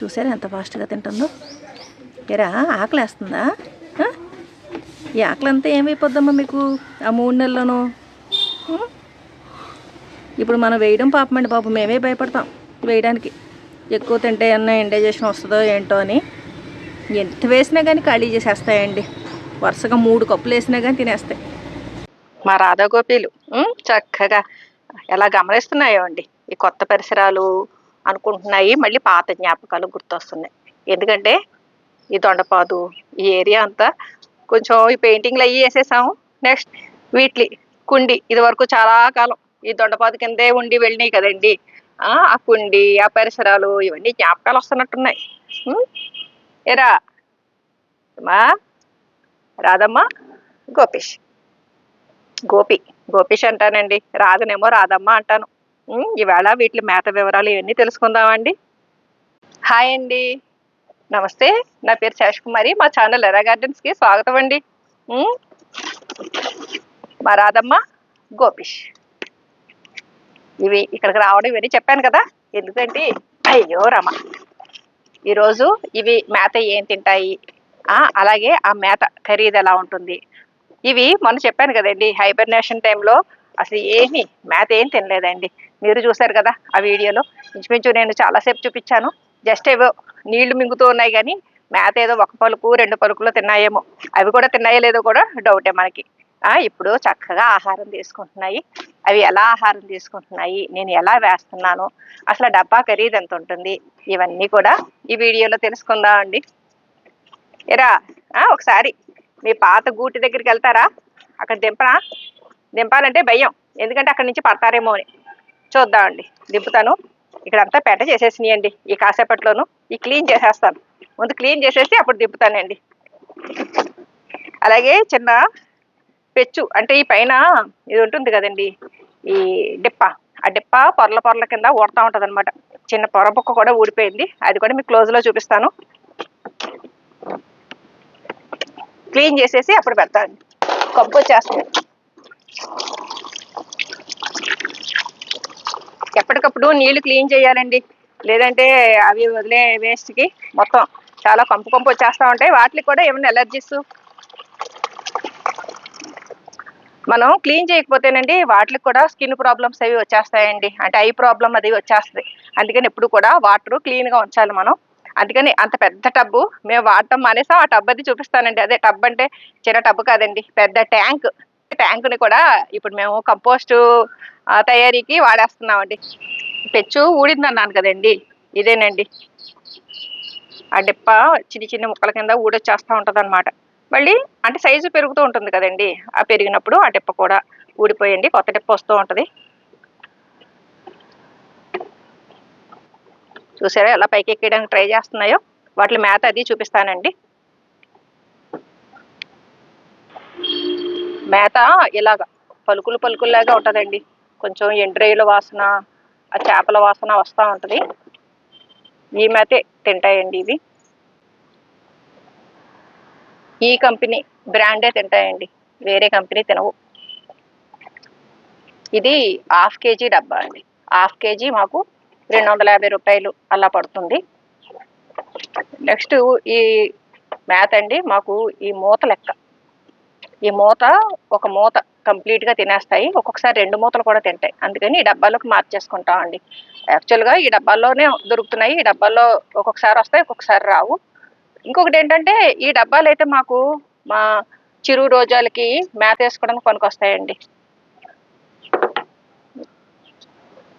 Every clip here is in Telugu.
చూసారా ఎంత ఫాస్ట్గా తింటుందో? ఎరా ఆకలి వేస్తుందా ఈ ఆకలి అంతా ఏమైపోద్దమ్మా మీకు ఆ మూడు నెలలోనూ ఇప్పుడు మనం వేయడం పాపమండి బాబు మేమే భయపడతాం వేయడానికి. ఎక్కువ తింటే ఏమన్నా ఇండైజెషన్ వస్తుందో ఏంటో అని. ఎంత వేసినా కానీ ఖాళీ చేసేస్తాయండి. వరుసగా మూడు కప్పులు వేసినా కానీ తినేస్తాయి. మా రాధా గోపీలు చక్కగా. ఎలా గమనిస్తున్నాయో అండి. ఈ కొత్త పరిసరాలు అనుకుంటున్నాయి. మళ్ళీ పాత జ్ఞాపకాలు గుర్తొస్తున్నాయి. ఎందుకంటే ఈ దొండపాదు ఈ ఏరియా అంతా కొంచెం ఈ పెయింటింగ్లు అవి వేసేసాము. నెక్స్ట్ వీట్లి కుండి. ఇది వరకు చాలా కాలం ఈ దొండపాదు కిందే ఉండి వెళ్ళినాయి కదండి. ఆ కుండి ఆ పరిసరాలు ఇవన్నీ జ్ఞాపకాలు వస్తున్నట్టున్నాయి. ఎరా మా రాధమ్మ గోపేష్. గోపి గోపీష్ అంటానండి. రాధనేమో రాధమ్మ అంటాను. ఇవాళ వీటి మేత వివరాలు ఇవన్నీ తెలుసుకుందామండి. హాయ్ అండి. నమస్తే. నా పేరు శేష్ కుమారి. మా ఛానల్ ఎరా గార్డెన్స్కి స్వాగతం అండి. మా రాధమ్మ గోపిష్. ఇవి ఇక్కడికి రావడం ఇవన్నీ చెప్పాను కదా. ఎందుకంటే అయ్యో రమ. ఈరోజు ఇవి మేత ఏం తింటాయి? అలాగే ఆ మేత ఖరీదు ఎలా ఉంటుంది? ఇవి మొన్న చెప్పాను కదండి హైబర్నేషన్ టైంలో అసలు ఏమి మేత ఏం తినలేదండి. మీరు చూసారు కదా ఆ వీడియోలో. ఇంచుమించు నేను చాలాసేపు చూపించాను. జస్ట్ ఏవో నీళ్ళు మింగుతూ ఉన్నాయి కానీ మేత ఏదో ఒక పలుకు రెండు పలుకులు తిన్నాయేమో. అవి కూడా తిన్నాయో లేదో కూడా డౌటే మనకి. ఇప్పుడు చక్కగా ఆహారం తీసుకుంటున్నాయి. అవి ఎలా ఆహారం తీసుకుంటున్నాయి? నేను ఎలా వేస్తున్నాను? అసలు డబ్బా ఖరీదు ఎంత ఉంటుంది? ఇవన్నీ కూడా ఈ వీడియోలో తెలుసుకుందాం అండి. ఎరా ఒకసారి మీ పాత గూటి దగ్గరికి వెళ్తారా? అక్కడ దింపనా? దింపాలంటే భయం. ఎందుకంటే అక్కడి నుంచి పడతారేమో అని. చూద్దామండి. దింపుతాను. ఇక్కడంతా పెంట చేసేసినాయండి. ఈ కాసేపట్లోను ఈ క్లీన్ చేసేస్తాను. ముందు క్లీన్ చేసేసి అప్పుడు దింపుతానండి. అలాగే చిన్న పెచ్చు అంటే ఈ పైన ఇది ఉంటుంది కదండి. ఈ డిప్ప. ఆ డిప్ప పొరల పొరల కింద ఊడతా ఉంటుంది అనమాట చిన్న పొర బుక్క కూడా ఊడిపోయింది. అది కూడా మీకు క్లోజ్లో చూపిస్తాను. క్లీన్ చేసేసి అప్పుడు పెడతాను. కప్పు వచ్చేస్తుంది ఎప్పటికప్పుడు నీళ్ళు క్లీన్ చేయాలండి. లేదంటే అవి వదిలే వేస్ట్కి మొత్తం చాలా కంపు కంపు వచ్చేస్తూ ఉంటాయి. వాటికి కూడా ఏమైనా ఎలర్జీస్ మనం క్లీన్ చేయకపోతేనండి వాటికి కూడా స్కిన్ ప్రాబ్లమ్స్ అవి వచ్చేస్తాయండి. అంటే ఐ ప్రాబ్లం అది వచ్చేస్తుంది. అందుకని ఎప్పుడు కూడా వాటర్ క్లీన్గా ఉంచాలి మనం. అందుకని అంత పెద్ద టబ్బు మేము వాడటం మానేసాం. ఆ టబ్ అది చూపిస్తానండి. అదే టబ్ అంటే చిన్న టబ్ కాదండి. పెద్ద ట్యాంక్. ట్యాంక్ని కూడా ఇప్పుడు మేము కంపోస్ట్ తయారీకి వాడేస్తున్నామండి. పెచ్చు ఊడింది అన్నాను కదండి ఇదేనండి. ఆ డిప్ప చిన్న చిన్న ముక్కల కింద ఊడొచ్చేస్తూ ఉంటుంది అనమాట మళ్ళీ అంటే సైజు పెరుగుతూ ఉంటుంది కదండి ఆ పెరిగినప్పుడు ఆ డిప్ప కూడా ఊడిపోయండి కొత్త డిప్ప వస్తూ ఉంటుంది. చూసారా ఎలా పైకి ఎక్కడానికి ట్రై చేస్తున్నాయో? వాటి మేత అది చూపిస్తానండి. మేత ఇలాగ పలుకులు పలుకుల్లాగా ఉంటుందండి. కొంచెం ఎండ్రేయుల వాసన ఆ చేపల వాసన వస్తూ ఉంటుంది. ఈ మేతే తింటాయండి ఇవి. ఈ కంపెనీ బ్రాండే తింటాయండి. వేరే కంపెనీ తినవు. ఇది హాఫ్ కేజీ డబ్బా అండి. హాఫ్ కేజీ మాకు రెండు వందల యాభై రూపాయలు అలా పడుతుంది. నెక్స్ట్ ఈ మేత అండి మాకు ఈ మూత లెక్క. ఈ మూత ఒక మూత కంప్లీట్గా తినేస్తాయి. ఒక్కొక్కసారి రెండు మూతలు కూడా తింటాయి. అందుకని ఈ డబ్బాలోకి మార్చేసుకుంటాం అండి. యాక్చువల్గా ఈ డబ్బాల్లోనే దొరుకుతున్నాయి. ఈ డబ్బాల్లో ఒక్కొక్కసారి వస్తాయి ఒక్కొక్కసారి రావు. ఇంకొకటి ఏంటంటే ఈ డబ్బాలు అయితే మాకు మా చిరు రోజాలకి మేత వేసుకోవడానికి పనికొస్తాయండి.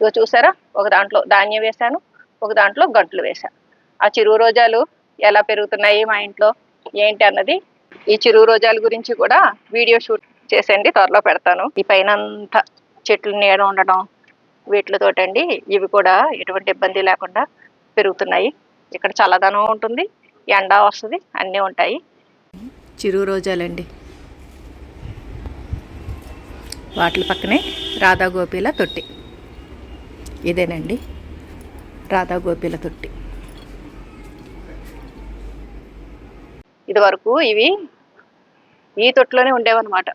ఇగో చూసారా? ఒక దాంట్లో ధాన్యం వేశాను ఒక దాంట్లో గంటలు వేశాను. ఆ చిరు రోజాలు ఎలా పెరుగుతున్నాయి మా ఇంట్లో? ఏంటి అన్నది ఈ చిరు రోజాల గురించి కూడా వీడియో షూట్ చేసండి త్వరలో పెడతాను. ఈ పైన అంతా చెట్లు నీడ ఉండడం వీటితోటండి ఇవి కూడా ఎటువంటి ఇబ్బంది లేకుండా పెరుగుతున్నాయి. ఇక్కడ చల్లదనం ఉంటుంది ఎండ వస్తుంది అన్నీ ఉంటాయి. చిరు రోజాలండి. వాటి పక్కనే రాధా గోపీల తొట్టి. ఇదేనండి రాధా గోపీల తొట్టి. ఇది వరకు ఇవి ఈ తొట్టులోనే ఉండేవన్నమాట.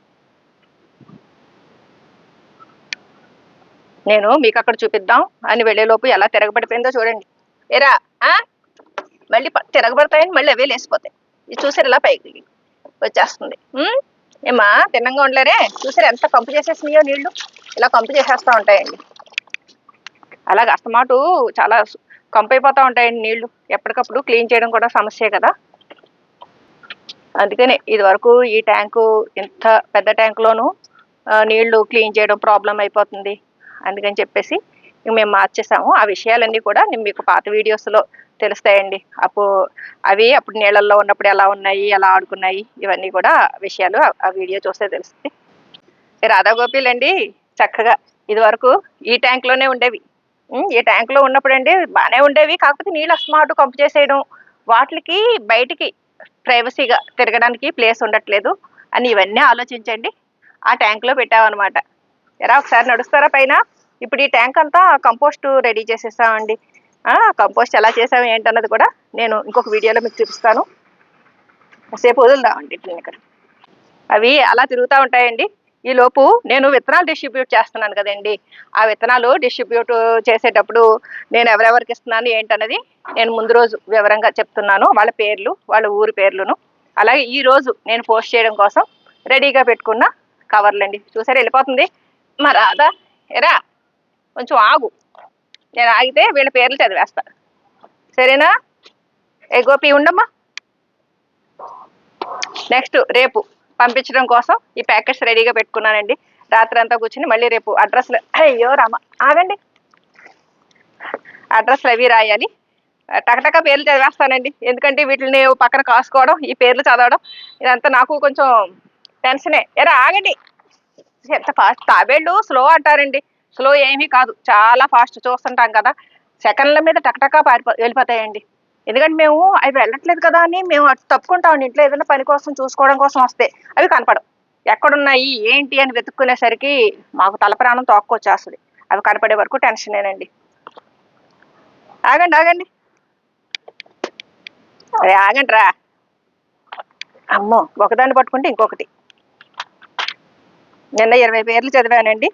నేను మీకు అక్కడ చూపిద్దాం అని వెళ్ళేలోపు ఎలా తిరగబడిపోయిందో చూడండి. ఏరా మళ్ళీ తిరగబడతాయని మళ్ళీ అవే లేసిపోతాయి. ఇది చూసారు ఇలా పైకి వచ్చేస్తుంది. ఏమా ఏమ్మా తిన్నంగా ఉండలేరే? చూసారు ఎంత కంపు చేసేసినాయో నీళ్ళు? ఇలా కంపు చేసేస్తూ ఉంటాయండి. అలాగే అస్తమాటు చాలా సు- కంపు అయిపోతూ ఉంటాయండి నీళ్ళు. ఎప్పటికప్పుడు క్లీన్ చేయడం కూడా సమస్యే కదా. అందుకనే ఇది వరకు ఈ ట్యాంకు ఇంత పెద్ద ట్యాంకులోను నీళ్ళు క్లీన్ చేయడం ప్రాబ్లం అయిపోతుంది. అందుకని చెప్పేసి మేము మార్చేసాము. ఆ విషయాలన్నీ కూడా నేను మీకు పాత వీడియోస్లో తెలుస్తాయండి. అప్పుడు అవి అప్పుడు నీళ్ళల్లో ఉన్నప్పుడు ఎలా ఉన్నాయి ఎలా ఆడుకున్నాయి ఇవన్నీ కూడా విషయాలు ఆ- వీడియో చూస్తే తెలుస్తుంది రాధాగోపిలండి చక్కగా ఇది వరకు ఈ ట్యాంక్లోనే ఉండేవి. ఈ ట్యాంక్లో ఉన్నప్పుడు అండి బాగానే ఉండేవి. కాకపోతే నీళ్ళు అస్మాటు కంపు చేసేయడం వాటికి బయటికి ప్రైవసీగా తిరగడానికి ప్లేస్ ఉండట్లేదు. అని ఇవన్నీ ఆలోచించండి. ఆ ట్యాంక్లో పెట్టామన్నమాట ఎరా ఒకసారి నడుస్తారా పైన? ఇప్పుడు ఈ ట్యాంక్ అంతా కంపోస్ట్ రెడీ చేసేసామండి. కంపోస్ట్ ఎలా చేసాము ఏంటన్నది కూడా నేను ఇంకొక వీడియోలో మీకు చూపిస్తాను. సేపు వదులుదామండి ఇక్కడ. అవి అలా తిరుగుతూ ఉంటాయండి. ఈ లోపు నేను విత్తనాలు డిస్ట్రిబ్యూట్ చేస్తున్నాను కదండి. ఆ విత్తనాలు డిస్ట్రిబ్యూట్ చేసేటప్పుడు నేను ఎవరెవరికి ఇస్తున్నాను ఏంటన్నది నేను ముందు రోజు వివరంగా చెప్తున్నాను. వాళ్ళ పేర్లు వాళ్ళ ఊరి పేర్లను. అలాగే ఈ రోజు నేను పోస్ట్ చేయడం కోసం రెడీగా పెట్టుకున్న కవర్లండి చూసారా వెళ్ళిపోతుంది. మా రాదా ఎరా కొంచెం ఆగు. నేను ఆగితే వీళ్ళ పేర్లు చదివేస్తా. సరేనా? ఏ గోపి ఉండమ్మా. నెక్స్ట్ రేపు. పంపించడం కోసం ఈ ప్యాకెట్స్ రెడీగా పెట్టుకున్నానండి. రాత్రి అంతా కూర్చుని మళ్ళీ రేపు అడ్రస్లు అయ్యో రామ. ఆగండి. అడ్రస్లు అవి రాయాలి. టకటక పేర్లు చదివేస్తానండి. ఎందుకంటే వీటిని పక్కన కాసుకోవడం ఈ పేర్లు చదవడం ఇదంతా నాకు కొంచెం టెన్షనే. ఎరా ఆగండి. ఎంత ఫాస్ట్. తాబేళ్ళు స్లో అంటారండి. స్లో ఏమీ కాదు. చాలా ఫాస్ట్ చూస్తుంటాం కదా. సెకండ్ల మీద టకటకా పారిపో వెళ్ళిపోతాయండి. ఎందుకంటే మేము అవి వెళ్ళట్లేదు కదా అని మేము అటు తప్పుకుంటాం ఇంట్లో ఏదైనా పని కోసం చూసుకోవడం కోసం వస్తే అవి కనపడవు. ఎక్కడున్నాయి ఏంటి అని వెతుక్కునేసరికి మాకు తల ప్రాణం తోక్కొచ్చేస్తుంది. అవి కనపడే వరకు టెన్షనేనండి ఆగండి ఆగండి. అరే ఆగండి రా. అమ్మో ఒకదాన్ని పట్టుకుంటే ఇంకొకటి. నిన్న ఇరవై పేర్లు చదివానండి.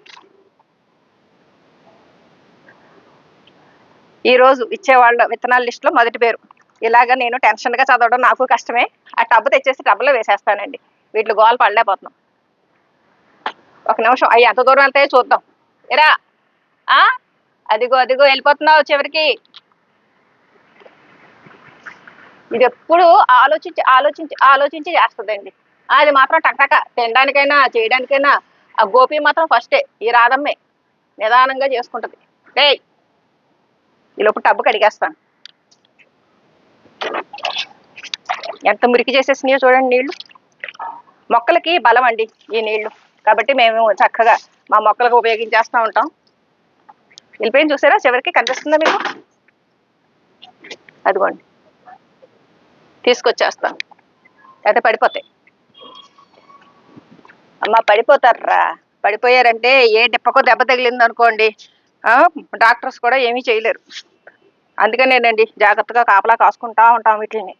ఈ రోజు ఇచ్చేవాళ్ళ విత్తనాల లిస్టులో మొదటి పేరు. ఇలాగ నేను టెన్షన్గా చదవడం నాకు కష్టమే. ఆ టబ్బు తెచ్చేసి టబ్బులో వేసేస్తానండి. వీటిలో గోల పడలేకపోతున్నాం. ఒక నిమిషం. అవి ఎంత దూరం వెళ్తాయో చూద్దాం. ఎరా ఆ? అదిగో అదిగో వెళ్ళిపోతున్నావు చివరికి. ఇది ఎప్పుడు ఆలోచించి ఆలోచించి ఆలోచించి చేస్తుందండి. అది మాత్రం టక్టక తినడానికైనా చేయడానికైనా ఆ గోపి మాత్రం ఫస్టే ఈ రాధమ్మే. నిదానంగా చేసుకుంటది. డే ఈ లోపు టబ్బు కడిగేస్తాను. ఎంత మురికి చేసేసినాయో చూడండి నీళ్ళు మొక్కలకి బలం అండి ఈ నీళ్ళు కాబట్టి మేము చక్కగా మా మొక్కలకు ఉపయోగించేస్తూ ఉంటాం. వెళ్ళిపోయింది చూసారా? చివరికి కనిపిస్తుందా మీకు? అదిగోండి. తీసుకొచ్చేస్తాం అయితే పడిపోతాయి. అమ్మ పడిపోతారా? పడిపోయారంటే ఏ డిప్పకో దెబ్బ తగిలింది అనుకోండి డాక్టర్స్ కూడా ఏమీ చేయలేరు. అందుకనేనండి జాగ్రత్తగా కాపలా కాసుకుంటా ఉంటాం వీటిని.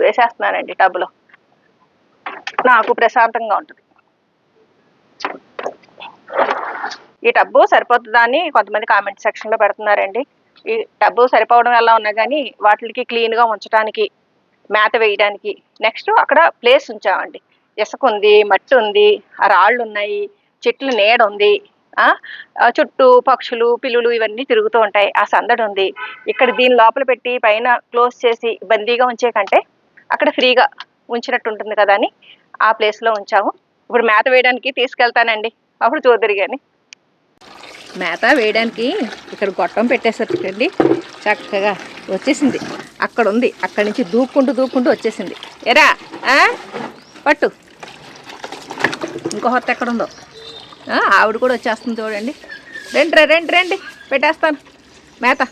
వేసేస్తున్నానండి టబ్లో నాకు ప్రశాంతంగా ఉంటుంది. ఈ టబ్బు సరిపోతుందా అని కొంతమంది కామెంట్ సెక్షన్లో పెడుతున్నారండి. ఈ టబ్బు సరిపోవడం ఎలా ఉన్నా కానీ వాటికి క్లీన్గా ఉంచడానికి మేత వేయడానికి నెక్స్ట్ అక్కడ ప్లేస్ ఉంచామండి. ఇసుక ఉంది మట్టి ఉంది ఆ రాళ్ళు ఉన్నాయి చెట్లు నీడ ఉంది చుట్టూ పక్షులు పిల్లులు ఇవన్నీ తిరుగుతూ ఉంటాయి. ఆ సందడి ఉంది. ఇక్కడ దీని లోపల పెట్టి పైన క్లోజ్ చేసి బందీగా ఉంచే కంటే అక్కడ ఫ్రీగా ఉంచినట్టు ఉంటుంది కదా అని ఆ ప్లేస్లో ఉంచాము. ఇప్పుడు మేత వేయడానికి తీసుకెళ్తానండి. అప్పుడు చూద్దరు కానీ మేత వేయడానికి ఇక్కడ గొట్టం పెట్టేసరికి చక్కగా వచ్చేసింది. అక్కడ ఉంది. అక్కడి నుంచి దూక్కుంటూ దూక్కుంటూ వచ్చేసింది. ఎరా పట్టు. ఇంకో హొత్త ఎక్కడ ఉందో ఆవిడ కూడా వచ్చేస్తుంది చూడండి. రండి రా, రండి రండి. పెట్టేస్తాను. మేత.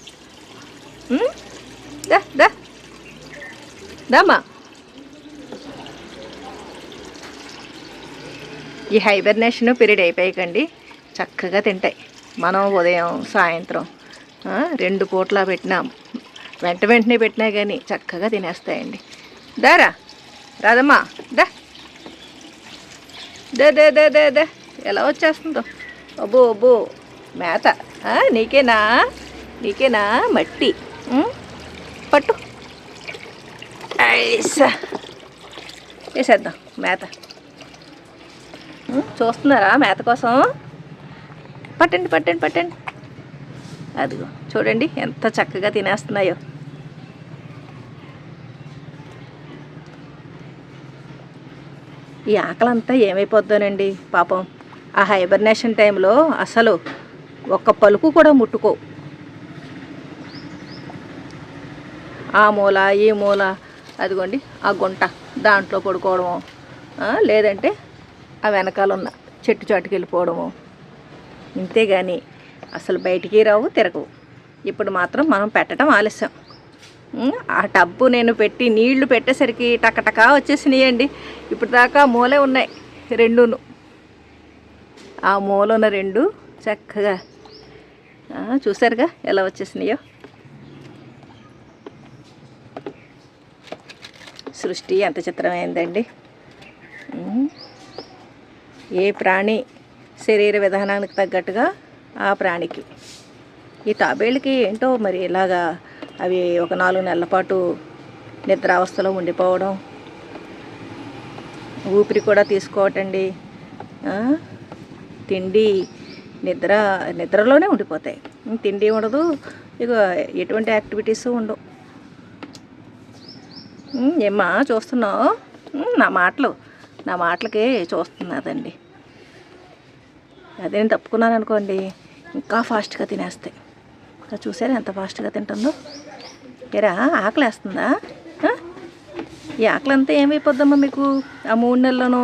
ఉమ్? దా దామా ఈ హైబర్నేషన్ పీరియడ్ అయిపోయాకండి చక్కగా తింటాయి. మనం ఉదయం సాయంత్రం రెండు పూట్ల పెట్టినాం వెంట వెంటనే పెట్టినా కానీ చక్కగా తినేస్తాయండి. దారా రాదమ్మా దా. దే దే దే దే దే. ఎలా వచ్చేస్తుందో. అబ్బో అబ్బో మేత. నీకేనా? నీకేనా? మట్టి. పట్టు. వేసేద్దాం మేత. చూస్తున్నారా మేత కోసం? పట్టండి పట్టండి పట్టండి. అదిగో చూడండి ఎంత చక్కగా తినేస్తున్నాయో. ఈ ఆకలంతా ఏమైపోద్దోనండి పాపం. ఆ హైబర్నేషన్ టైంలో అసలు ఒక్క పలుకు కూడా ముట్టుకో. ఆ మూల ఈ మూల అదిగోండి ఆ గుంట దాంట్లో పడుకోవడము లేదంటే ఆ వెనకాల ఉన్న చెట్టు చాటుకి వెళ్ళిపోవడము ఇంతేగాని అసలు బయటికి రావు తిరగవు. ఇప్పుడు మాత్రం మనం పెట్టడం ఆలస్యం. ఆ టబ్బు నేను పెట్టి నీళ్ళు పెట్టేసరికి టకటకా వచ్చేసినాయండి. ఇప్పుడు దాకా మూలే ఉన్నాయి రెండును. ఆ మూల ఉన్న రెండు చక్కగా చూసారుగా ఎలా వచ్చేసినాయో. సృష్టి ఎంత చిత్రమైందండి. ఏ ప్రాణి శరీర విధానానికి తగ్గట్టుగా ఆ ప్రాణికి. ఈ తాబేళ్ళకి ఏంటో మరి ఇలాగా అవి ఒక నాలుగు నెలల పాటు నిద్రావస్థలో ఉండిపోవడం ఊపిరి కూడా తీసుకోవటండి తిండి నిద్ర నిద్రలోనే ఉండిపోతాయి. తిండి ఉండదు ఇక ఎటువంటి యాక్టివిటీస్ ఉండవు. ఏమ్మా చూస్తున్నావు? నా మాటలు నా మాటలకే చూస్తున్నదండి. అదే నేను తప్పుకున్నాను అనుకోండి ఇంకా ఫాస్ట్గా తినేస్తాయి. ఇంకా చూసారా ఎంత ఫాస్ట్గా తింటుందో? ఎరా ఆకలి వేస్తుందా ఈ ఆకలి అంతా ఏమైపోద్దమ్మా మీకు? ఆ మూడు నెలలను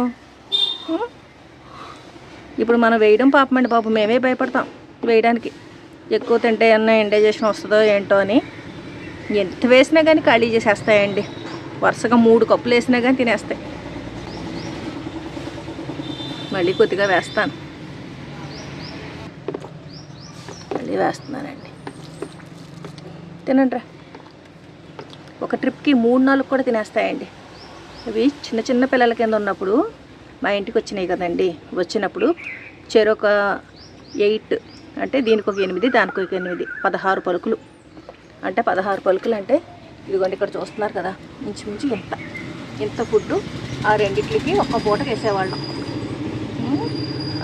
ఇప్పుడు మనం వేయడం పాపమండి బాబు మేమే భయపడతాం వేయడానికి. ఎక్కువ తింటే ఏమన్నా ఇండైజేషన్ వస్తుందో ఏంటో అని. ఎంత వేసినా కానీ ఖాళీ చేసేస్తాయండి. వరుసగా మూడు కప్పులు వేసినా కానీ తినేస్తాయి. మళ్ళీ కొద్దిగా వేస్తాను. మళ్ళీ వేస్తున్నానండి తినండి ఒక ట్రిప్కి మూడు నాలుగు కూడా తినేస్తాయండి. అవి చిన్న చిన్న పిల్లల కింద ఉన్నప్పుడు మా ఇంటికి వచ్చినాయి కదండి. వచ్చినప్పుడు చెరొక ఎయిట్ అంటే దీనికి ఒక ఎనిమిది దానికి ఒక ఎనిమిది పదహారు పలుకులు. అంటే పదహారు పలుకులు అంటే ఇదిగోండి ఇక్కడ చూస్తున్నారు కదా ఇంచుమించు ఇంత. ఇంత ఫుడ్ ఆ రెండిట్లకి ఒక్క పూట వేసేవాళ్ళం.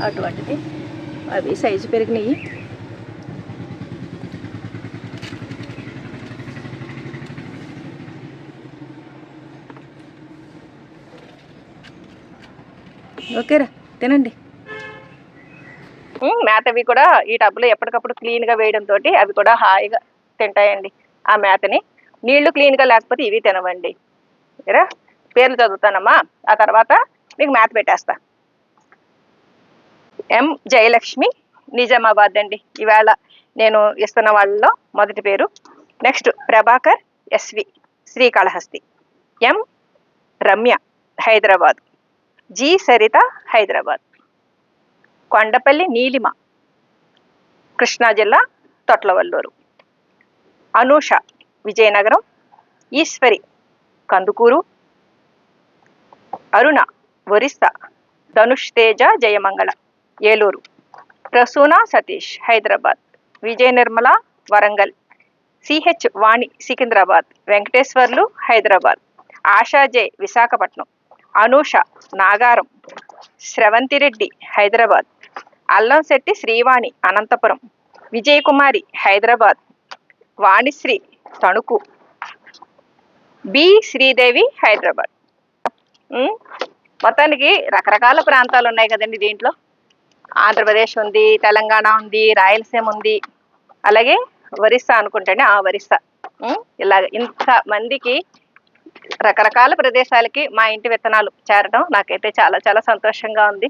అటువంటిది. అవి సైజు పెరిగినాయి. ఓకేరా తినండి. మేతవి కూడా ఈ టబ్లో ఎప్పటికప్పుడు క్లీన్గా వేయడంతో అవి కూడా హాయిగా తింటాయండి ఆ మేతని. నీళ్ళు క్లీన్గా లేకపోతే ఇవి తినవండి. ఓకేరా? పేర్లు చదువుతానమ్మా. ఆ తర్వాత మీకు మేత పెట్టేస్తా. ఎం జయలక్ష్మి నిజామాబాద్ అండి. ఈవేళ నేను ఇస్తున్న వాళ్ళలో మొదటి పేరు. Next Prabhakar SV Srikalahasti. M Ramya Hyderabad. G Saritha Hyderabad. Kondapalli Neelima Krishna జిల్లా తొట్లవల్లూరు. అనూష విజయనగరం ఈశ్వరి కందుకూరు. అరుణ ఒరిస్సా ధనుష్ తేజ జయమంగళ ఏలూరు. ప్రసూన సతీష్ హైదరాబాద్. విజయ నిర్మల వరంగల్. సిహెచ్ వాణి సికింద్రాబాద్. వెంకటేశ్వర్లు హైదరాబాద్. ఆశాజే విశాఖపట్నం. అనూష నాగారం స్రవంతిరెడ్డి హైదరాబాద్. అల్లంశెట్టి శ్రీవాణి అనంతపురం. విజయకుమారి హైదరాబాద్. వాణిశ్రీ తణుకు. బి. శ్రీదేవి హైదరాబాద్. మొత్తానికి రకరకాల ప్రాంతాలు ఉన్నాయి కదండి దీంట్లో. ఆంధ్రప్రదేశ్ ఉంది తెలంగాణ ఉంది రాయలసీమ ఉంది. అలాగే ఒరిస్సా అనుకుంటేనే ఆ ఒరిస్సా. ఇలాగ ఇంత మందికి రకరకాల ప్రదేశాలకి మా ఇంటి విత్తనాలు చేరడం నాకైతే చాలా చాలా సంతోషంగా ఉంది.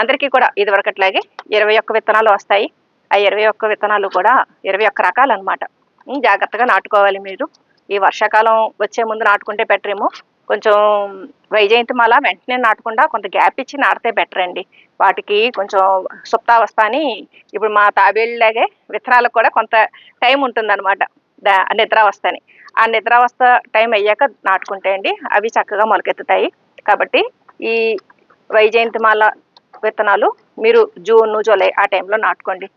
అందరికీ కూడా ఇదివరకట్లాగే ఇరవై ఒక్క విత్తనాలు వస్తాయి. ఆ ఇరవై ఒక్క విత్తనాలు కూడా ఇరవై ఒక్క రకాలు అనమాట జాగ్రత్తగా నాటుకోవాలి మీరు. ఈ వర్షాకాలం వచ్చే ముందు నాటుకుంటే బెటర్ ఏమో. కొంచెం వైజయంతిమాల వెంటనే నాటకుండా కొంత గ్యాప్ ఇచ్చి నాటితే బెటర్ అండి. వాటికి కొంచెం సుప్తావస్థ అని ఇప్పుడు మా తాబేళ్ళలాగే విత్తనాలకు కూడా కొంత టైం ఉంటుందన్నమాట. దా నిద్రావస్థ అని. ఆ నిద్రావస్థ టైం అయ్యాక నాటుకుంటే అండి అవి చక్కగా మొలకెత్తుతాయి. కాబట్టి ఈ వైజయంతిమాల విత్తనాలు మీరు జూన్ జూలై ఆ టైంలో నాటుకోండి.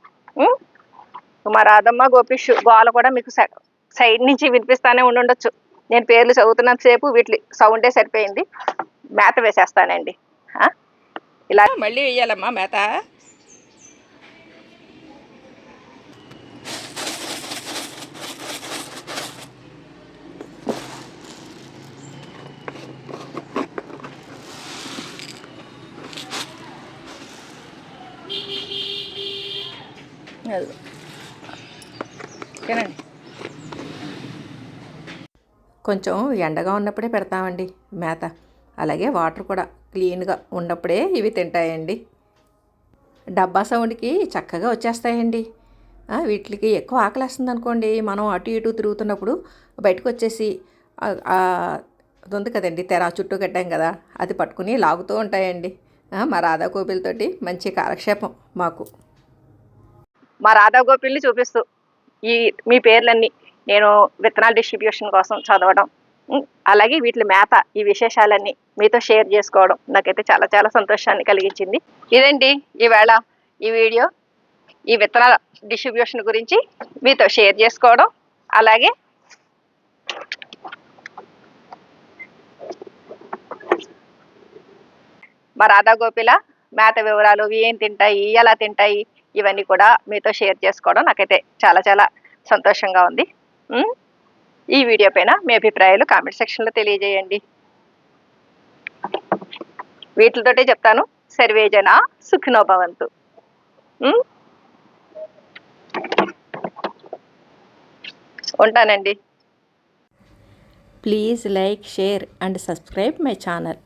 మా రాధమ్మ గోపిష్ గోల కూడా మీకు సై- సైడ్ నుంచి వినిపిస్తానే ఉండుండొచ్చు. నేను పేర్లు చదువుతున్నంత సేపు వీటి సౌండే సరిపోయింది. మేత వేసేస్తానండి. ఇలా మళ్ళీ వేయాలమ్మా మేత? అది. తినండి. కొంచెం ఎండగా ఉన్నప్పుడే పెడతామండి మేత. అలాగే వాటర్ కూడా క్లీన్గా ఉన్నప్పుడే ఇవి తింటాయండి. డబ్బా సౌండ్కి చక్కగా వచ్చేస్తాయండి. వీటికి ఎక్కువ ఆకలేస్తుంది అనుకోండి మనం అటు ఇటు తిరుగుతున్నప్పుడు బయటకు వచ్చేసి అది ఉంది కదండి తెర చుట్టూ కట్టాం కదా అది పట్టుకుని లాగుతూ ఉంటాయండి. మా రాధా కోపిలతోటి మంచి కాలక్షేపం మాకు. మా రాధా గోపిల్ని చూపిస్తూ ఈ మీ పేర్లన్నీ నేను విత్తనాల డిస్ట్రిబ్యూషన్ కోసం చదవడం. అలాగే వీటి మేత ఈ విశేషాలన్నీ మీతో షేర్ చేసుకోవడం నాకైతే చాలా చాలా సంతోషాన్ని కలిగించింది. ఇదండి ఈవేళ ఈ వీడియో. ఈ విత్తనాల డిస్ట్రిబ్యూషన్ గురించి మీతో షేర్ చేసుకోవడం. అలాగే మా రాధా గోపిల మేత వివరాలు ఇవి ఏం తింటాయి ఎలా తింటాయి ఇవన్నీ కూడా మీతో షేర్ చేసుకోవడం నాకైతే చాలా చాలా సంతోషంగా ఉంది. ఈ వీడియో పైన మీ అభిప్రాయాలు కామెంట్ సెక్షన్లో తెలియజేయండి. వీటితోటే చెప్తాను. సర్వేజన సుఖినోభవంతు ఉంటానండి. Please like share and subscribe my channel.